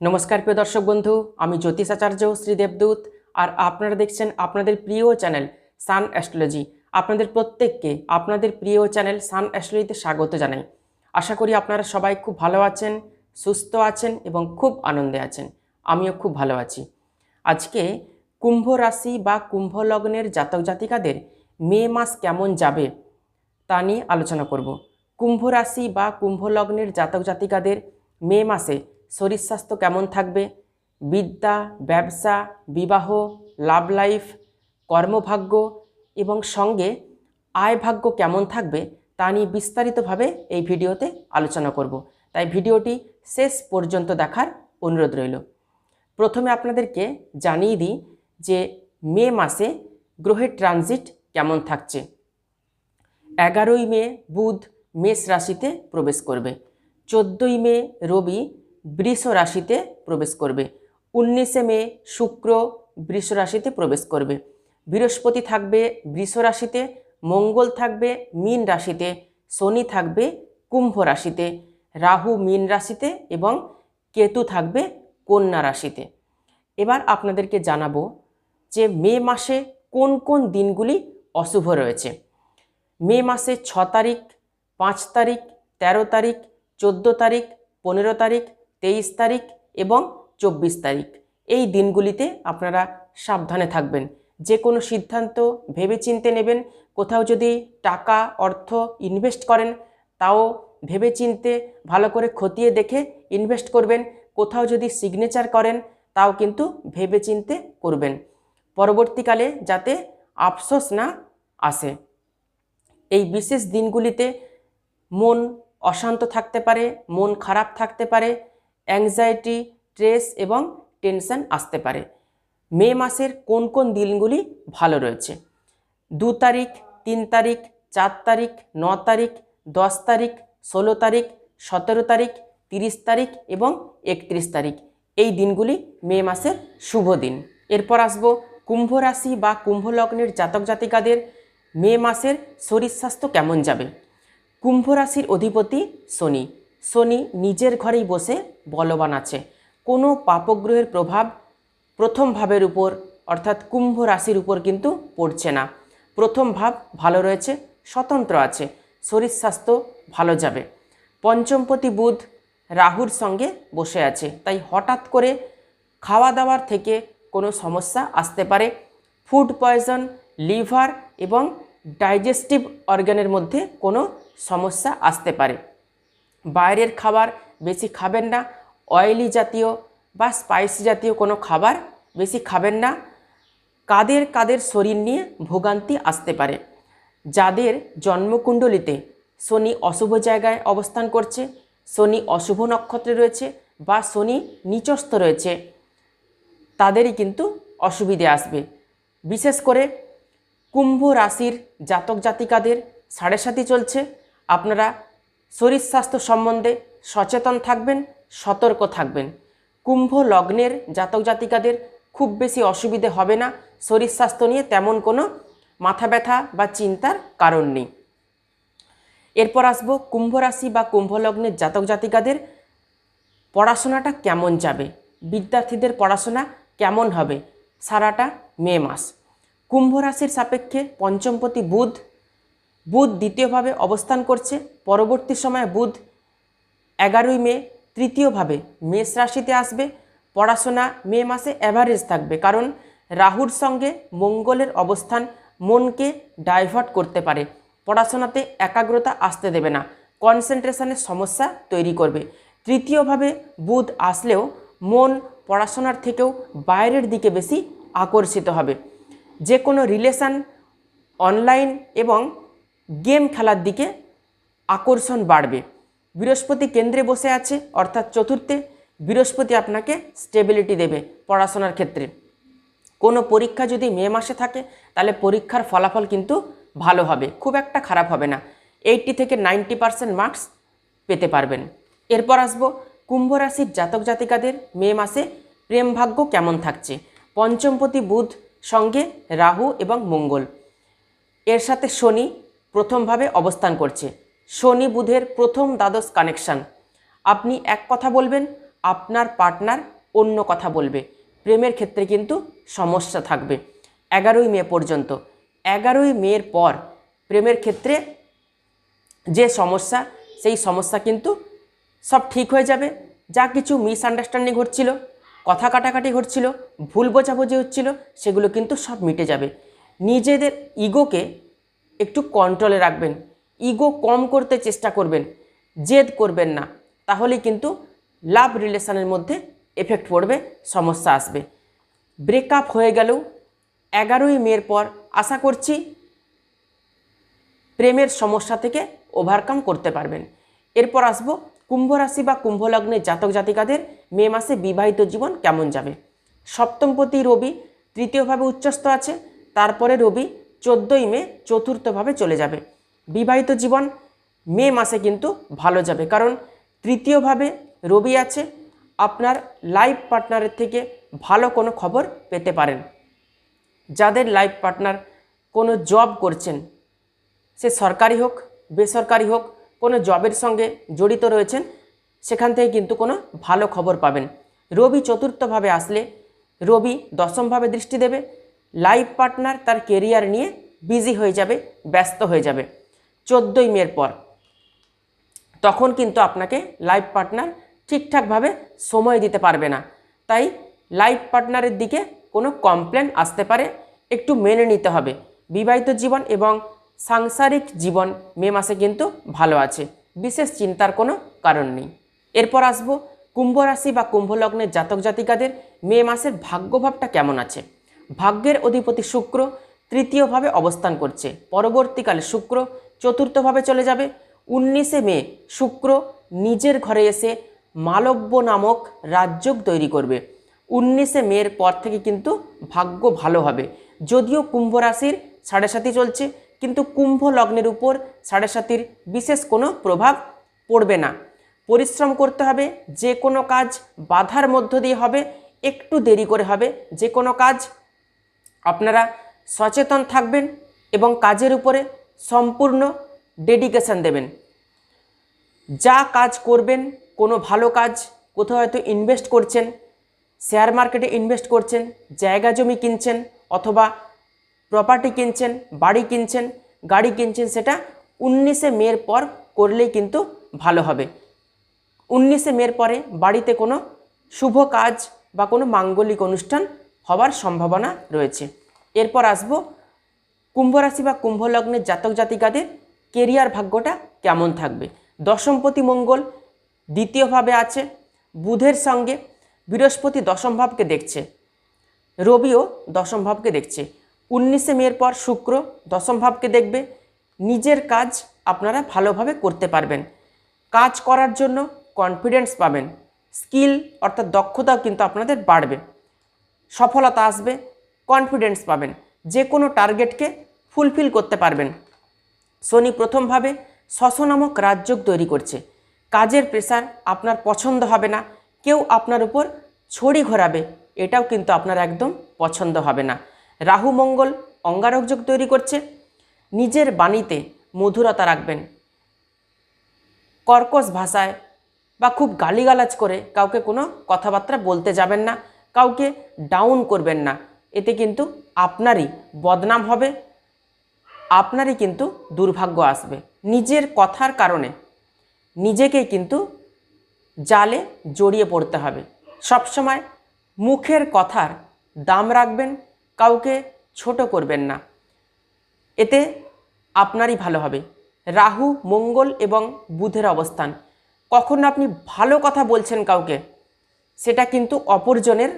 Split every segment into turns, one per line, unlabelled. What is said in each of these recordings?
নমস্কার প্রিয় দর্শক বন্ধু, আমি জ্যোতিষ আচার্য শ্রী দেবদূত আর আপনারা দেখছেন আপনাদের প্রিয় চ্যানেল সান অ্যাস্ট্রোলজি। আপনাদের প্রত্যেককে আপনাদের প্রিয় চ্যানেল সান অ্যাস্ট্রোলজিতে স্বাগত জানাই। আশা করি আপনারা সবাই খুব ভালো আছেন, সুস্থ আছেন এবং খুব আনন্দে আছেন। আমিও খুব ভালো আছি। আজকে কুম্ভ রাশি বা কুম্ভ লগ্নের জাতক জাতিকাদের মে মাস কেমন যাবে তা নিয়ে আলোচনা করব। কুম্ভ রাশি বা কুম্ভ লগ্নের জাতক জাতিকাদের মে মাসে শরীর স্বাস্থ্য কেমন থাকবে? বিদ্যা, ব্যবসা, বিবাহ লাভ লাইফ কর্মভাগ্য এবং সঙ্গে আয় ভাগ্য কেমন থাকবে তা নিয়ে বিস্তারিতভাবে এই ভিডিওতে আলোচনা করব। তাই ভিডিওটি শেষ পর্যন্ত দেখার অনুরোধ রইল। প্রথমে আপনাদেরকে জানিয়ে দিই যে মে মাসে গ্রহের ট্রানজিট কেমন থাকছে। এগারোই মে বুধ মেষ রাশিতে প্রবেশ করবে। চোদ্দোই মে রবি বৃষ রাশিতে প্রবেশ করবে। উনিশে মে শুক্র বৃষ রাশিতে প্রবেশ করবে। বৃহস্পতি থাকবে বৃষ রাশিতে, মঙ্গল থাকবে মীন রাশিতে, শনি থাকবে কুম্ভ রাশিতে, রাহু মীন রাশিতে এবং কেতু থাকবে কন্যা রাশিতে। এবার আপনাদেরকে জানাব যে মে মাসে কোন কোন দিনগুলি অশুভ রয়েছে। মে মাসে ছ তারিখ, পাঁচ তারিখ ১৩ তারিখ, চোদ্দ তারিখ, পনেরো তারিখ তেইশ তারিখ এবং চব্বিশ তারিখ। এই দিনগুলিতে আপনারা সাবধানে থাকবেন। যে কোনো সিদ্ধান্ত ভেবেচিন্তে নেবেন। কোথাও যদি টাকা, অর্থ ইনভেস্ট করেন, তাও ভেবেচিন্তে ভালো করে খতিয়ে দেখে ইনভেস্ট করবেন। কোথাও যদি সিগনেচার করেন, তাও কিন্তু ভেবেচিন্তে করবেন। পরবর্তীকালে যাতে আফসোস না আসে। এই বিশেষ দিনগুলিতে মন অশান্ত থাকতে পারে, মন খারাপ থাকতে পারে। অ্যাংজাইটি স্ট্রেস এবং টেনশন আসতে পারে। মে মাসের কোন কোন দিনগুলি ভালো রয়েছে? দু তারিখ, তিন তারিখ, চার তারিখ, ন তারিখ, দশ তারিখ, ষোলো তারিখ, সতেরো তারিখ, তিরিশ তারিখ এবং একত্রিশ তারিখ। এই দিনগুলি মে মাসের শুভ দিন। এরপর আসব কুম্ভ রাশি বা কুম্ভ লগ্নের জাতক জাতিকাদের মে মাসের শরীর স্বাস্থ্য কেমন যাবে? কুম্ভ রাশির অধিপতি শনি। শনি নিজের ঘরেই বসে বলবান আছে। কোনো পাপগ্রহের প্রভাব প্রথম ভাবের উপর, অর্থাৎ কুম্ভ রাশির উপর কিন্তু পড়ছে না। প্রথম ভাব ভালো রয়েছে, স্বতন্ত্র আছে, শরীর স্বাস্থ্য ভালো যাবে। পঞ্চমপতি বুধ রাহুর সঙ্গে বসে আছে, তাই হঠাৎ করে খাওয়া দাওয়ার থেকে কোনো সমস্যা আসতে পারে। ফুড পয়জন, লিভার এবং ডাইজেস্টিভ অর্গানের মধ্যে কোনো সমস্যা আসতে পারে। বাইরের খাবার বেশি খাবেন না অয়েলি জাতীয় বা স্পাইসি জাতীয় কোনো খাবার বেশি খাবেন না। কাদের কাদের শরীর নিয়ে ভোগান্তি আসতে পারে? যাদের জন্মকুণ্ডলিতে শনি অশুভ জায়গায় অবস্থান করছে, শনি অশুভ নক্ষত্রে রয়েছে বা শনি নিচস্থ রয়েছে, তাদেরই কিন্তু অসুবিধে আসবে। বিশেষ করে কুম্ভ রাশির জাতক জাতিকাদের সাড়ে সাথী চলছে। আপনারা শরীর স্বাস্থ্য সম্বন্ধে সচেতন থাকবেন, সতর্ক থাকবেন। কুম্ভ লগ্নের জাতক জাতিকাদের খুব বেশি অসুবিধে হবে না, শরীর স্বাস্থ্য নিয়ে তেমন কোনো মাথা ব্যথা বা চিন্তার কারণ নেই। এরপর আসব কুম্ভ রাশি বা কুম্ভ লগ্নের জাতক জাতিকাদের পড়াশোনাটা কেমন যাবে? বিদ্যার্থীদের পড়াশোনা কেমন হবে? সারাটা মে মাস। কুম্ভ রাশির সাপেক্ষে পঞ্চমপতি বুধ বুধ দ্বিতীয়ভাবে অবস্থান করছে। পরবর্তী সময়ে বুধ এগারোই মে তৃতীয়ভাবে মেষ রাশিতে আসবে। পড়াশোনা মে মাসে অ্যাভারেজ থাকবে কারণ রাহুর সঙ্গে মঙ্গলের অবস্থান মনকে ডাইভার্ট করতে পারে। পড়াশোনাতে একাগ্রতা আসতে দেবে না। কনসেন্ট্রেশনের সমস্যা তৈরি করবে। তৃতীয়ভাবে বুধ আসলেও মন পড়াশোনার থেকেও বাইরের দিকে বেশি আকর্ষিত হবে। যে কোনো রিলেশান অনলাইন এবং গেম খেলার দিকে আকর্ষণ বাড়বে। বৃহস্পতি কেন্দ্রে বসে আছে, অর্থাৎ চতুর্থে বৃহস্পতি আপনাকে স্টেবিলিটি দেবে পড়াশোনার ক্ষেত্রে। কোনো পরীক্ষা যদি মে মাসে থাকে, তাহলে পরীক্ষার ফলাফল কিন্তু ভালো হবে, খুব একটা খারাপ হবে না। এইটটি থেকে নাইনটি পারসেন্ট মার্কস পেতে পারবেন। এরপর আসব, কুম্ভ রাশির জাতক জাতিকাদের মে মাসে প্রেম ভাগ্য কেমন থাকছে? পঞ্চমপতি বুধ সঙ্গে রাহু এবং মঙ্গল। এর সাথে শনি প্রথমভাবে অবস্থান করছে। শনি বুধের প্রথম দ্বাদশ কানেকশান। আপনি এক কথা বলবেন, আপনার পার্টনার অন্য কথা বলবে। প্রেমের ক্ষেত্রে কিন্তু সমস্যা থাকবে। এগারোই মে পর্যন্ত। এগারোই মের পর প্রেমের ক্ষেত্রে যে সমস্যা, সেই সমস্যা কিন্তু সব ঠিক হয়ে যাবে। যা কিছু মিসআন্ডারস্ট্যান্ডিং হচ্ছিল কথা কাটাকাটি হচ্ছিল ভুল বোঝাবুঝি হচ্ছিল, সেগুলো কিন্তু সব মিটে যাবে। নিজেদের ইগোকে একটু কন্ট্রোলে রাখবেন। ইগো কম করতে চেষ্টা করবেন। জেদ করবেন না। তাহলে কিন্তু লাভ রিলেশনের মধ্যে এফেক্ট পড়বে, সমস্যা আসবে। ব্রেকআপ হয়ে গেলেও এগারোই মের পর আশা করছি প্রেমের সমস্যা থেকে ওভারকাম করতে পারবেন। এরপর আসব কুম্ভ রাশি বা কুম্ভ লগ্নের জাতক জাতিকাদের মে মাসে বিবাহিত জীবন কেমন যাবে? সপ্তমপতি রবি, তৃতীয়ভাবে উচ্চস্থ আছে, তারপরে রবি চোদ্দোই মে চতুর্থভাবে চলে যাবে। বিবাহিত জীবন মে মাসে কিন্তু ভালো যাবে, কারণ তৃতীয়ভাবে রবি আছে। আপনার লাইফ পার্টনারের থেকে ভালো কোনো খবর পেতে পারেন। যাদের লাইফ পার্টনার কোনো জব করছেন, সে সরকারি হোক, বেসরকারি হোক, কোনো জবের সঙ্গে জড়িত রয়েছেন, সেখান থেকে কিন্তু কোনো ভালো খবর পাবেন। রবি চতুর্থভাবে আসলে রবি দশমভাবে দৃষ্টি দেবে। লাইফ পার্টনার তার কেরিয়ার নিয়ে বিজি হয়ে যাবে, ব্যস্ত হয়ে যাবে। চোদ্দোই মের পর। তখন কিন্তু আপনাকে লাইফ পার্টনার ঠিকঠাকভাবে সময় দিতে পারবে না। তাই লাইফ পার্টনারের দিকে কোনো কমপ্লেন আসতে পারে, একটু মেনে নিতে হবে। বিবাহিত জীবন এবং সাংসারিক জীবন মে মাসে কিন্তু ভালো আছে, বিশেষ চিন্তার কোনো কারণ নেই। এরপর আসব, কুম্ভ রাশি বা কুম্ভ লগ্নের জাতক জাতিকাদের মে মাসের ভাগ্যভাবটা কেমন আছে? ভাগ্যের অধিপতি শুক্র তৃতীয়ভাবে অবস্থান করছে। পরবর্তীকালে শুক্র চতুর্থভাবে চলে যাবে। উনিশে মে শুক্র নিজের ঘরে এসে মালব্য নামক রাজযোগ তৈরি করবে। উনিশে মের পর থেকে কিন্তু ভাগ্য ভালো হবে। যদিও কুম্ভ রাশির সাড়ে সাতি চলছে, কিন্তু কুম্ভ লগ্নের উপর সাড়ে সাতির বিশেষ কোনো প্রভাব পড়বে না। পরিশ্রম করতে হবে, যে কোনো কাজ বাধার মধ্য দিয়ে হবে, একটু দেরি করে হবে, যে কোনো কাজ আপনারা সচেতন থাকবেন এবং কাজের উপরে সম্পূর্ণ ডেডিকেশন দেবেন। যা কাজ করবেন, কোনো ভালো কাজ, কোথাও হয়তো ইনভেস্ট করছেন শেয়ার মার্কেটে ইনভেস্ট করছেন, জায়গা জমি কিনছেন, অথবা প্রপার্টি কিনছেন, বাড়ি কিনছেন, গাড়ি কিনছেন, সেটা উনিশে মের পর করলেই কিন্তু ভালো হবে। উনিশে মের পরে বাড়িতে কোনো শুভ কাজ বা কোনো মাঙ্গলিক অনুষ্ঠান হবার সম্ভাবনা রয়েছে। এরপর আসব কুম্ভ রাশি বা কুম্ভ লগ্নের জাতক জাতিকাদের কেরিয়ার ভাগ্যটা কেমন থাকবে? দশমপতি মঙ্গল দ্বিতীয়ভাবে আছে, বুধের সঙ্গে বৃহস্পতি দশম ভাবকে দেখছে, রবিও দশম ভাবকে দেখছে, উনিশে মের পর শুক্র দশম ভাবকে দেখবে, নিজের কাজ আপনারা ভালোভাবে করতে পারবেন। কাজ করার জন্য কনফিডেন্স পাবেন স্কিল অর্থাৎ দক্ষতাও কিন্তু আপনাদের বাড়বে। সফলতা আসবে কনফিডেন্স পাবেন যে কোনো টার্গেটকে ফুলফিল করতে পারবেন। শনি প্রথমভাবে শশ নামক রাজযোগ তৈরি করছে। কাজের প্রেসার আপনার পছন্দ হবে না, কেউ আপনার উপর ছড়ি ঘোরাবে, এটাও কিন্তু আপনার একদম পছন্দ হবে না। রাহু মঙ্গল অঙ্গারক যোগ তৈরি করছে, নিজের বাণীতে মধুরতা রাখবেন। কর্কশ ভাষায় বা খুব গালিগালাজ করে কাউকে কোনো কথাবার্তা বলতে যাবেন না কাউকে ডাউন করবেন না। এতে কিন্তু আপনারই বদনাম হবে, আপনারই কিন্তু দুর্ভাগ্য আসবে। নিজের কথার কারণে নিজেকে কিন্তু জালে জড়িয়ে পড়তে হবে। সবসময় মুখের কথার দাম রাখবেন, কাউকে ছোট করবেন না। এতে আপনারই ভালো হবে। রাহু, মঙ্গল এবং বুধের অবস্থান। কখন আপনি ভালো কথা বলছেন কাউকে সেটা কিন্তু অপরজনের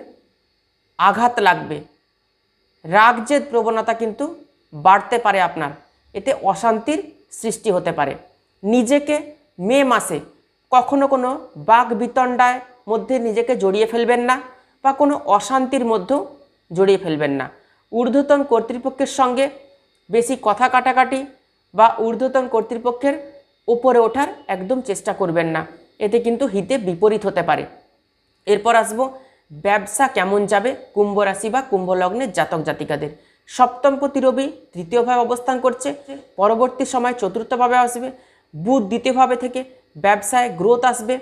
আঘাত লাগবে। রাগ জেদ প্রবণতা কিন্তু বাড়তে পারে আপনার। এতে অশান্তির সৃষ্টি হতে পারে। নিজেকে মে মাসে কখনো কোনো বাঘ বিতণ্ডায় মধ্যে নিজেকে জড়িয়ে ফেলবেন না বা কোনো অশান্তির মধ্যেও জড়িয়ে ফেলবেন না। ঊর্ধ্বতন কর্তৃপক্ষের সঙ্গে বেশি কথা কাটাকাটি বা ঊর্ধ্বতন কর্তৃপক্ষের উপরে ওঠার একদম চেষ্টা করবেন না। এতে কিন্তু হিতে বিপরীত হতে পারে। এরপর আসব, ব্যবসা কেমন যাবে, কুম্ভ রাশি বা কুম্ভ লগ্নের জাতক জাতিকাদের। সপ্তমপতি রবি তৃতীয়ভাবে অবস্থান করছে, পরবর্তী সময় চতুর্থভাবে আসবে, বুধ দ্বিতীয়ভাবে থেকে ব্যবসায় গ্রোথ আসবে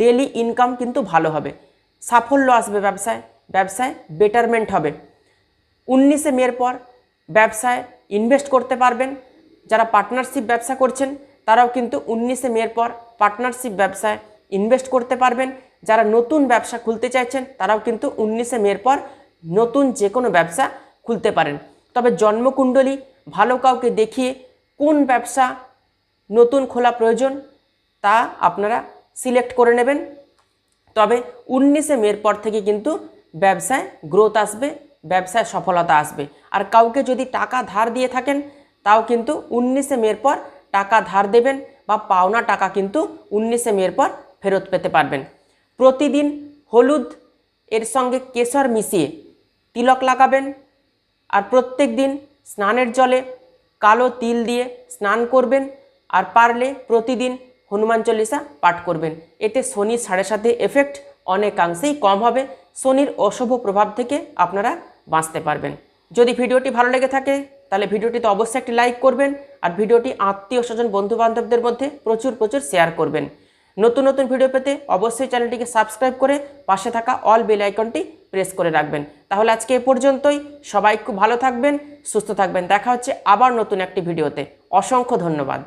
ডেলি ইনকাম কিন্তু ভালো হবে। সাফল্য আসবে ব্যবসায় ব্যবসায় বেটারমেন্ট হবে। উনিশে মের পর ব্যবসায় ইনভেস্ট করতে পারবেন, যারা পার্টনারশিপ ব্যবসা করছেন, তারাও কিন্তু উনিশে মের পর পার্টনারশিপ ব্যবসায় ইনভেস্ট করতে পারবেন। যারা নতুন ব্যবসা খুলতে চাইছেন, তারাও কিন্তু উনিশে মের পর নতুন যে কোনো ব্যবসা খুলতে পারেন। তবে জন্মকুণ্ডলী, ভালো কাউকে দেখিয়ে কোন ব্যবসা নতুন খোলা প্রয়োজন, তা আপনারা সিলেক্ট করে নেবেন। তবে উনিশে মের পর থেকে কিন্তু ব্যবসায় গ্রোথ আসবে, ব্যবসায় সফলতা আসবে। আর কাউকে যদি টাকা ধার দিয়ে থাকেন, তাও কিন্তু উনিশে মের পর টাকা ধার দেবেন বা পাওনা টাকা কিন্তু উনিশে মের পর ফেরত পেতে পারবেন। প্রতিদিন হলুদ, এর সঙ্গে কেশর মিশিয়ে তিলক লাগাবেন আর প্রত্যেক দিন স্নানের জলে কালো তিল দিয়ে স্নান করবেন আর পারলে প্রতিদিন হনুমান চল্লিশা পাঠ করবেন। এতে শনির সাড়ে সাথে এফেক্ট অনেকাংশেই কম হবে। শনির অশুভ প্রভাব থেকে আপনারা বাঁচতে পারবেন। যদি ভিডিওটি ভালো লেগে থাকে, তাহলে ভিডিওটিতে অবশ্যই একটি লাইক করবেন আর ভিডিওটি আত্মীয় স্বজন বন্ধু বান্ধবদের মধ্যে প্রচুর প্রচুর শেয়ার করবেন। নতুন নতুন ভিডিও পেতে অবশ্যই চ্যানেলটিকে সাবস্ক্রাইব করে পাশে থাকা অল বেল আইকনটি প্রেস করে রাখবেন। তাহলে আজকে এ পর্যন্তই। সবাই খুব ভালো থাকবেন, সুস্থ থাকবেন। দেখা হচ্ছে আবার নতুন একটি ভিডিওতে অসংখ্য ধন্যবাদ।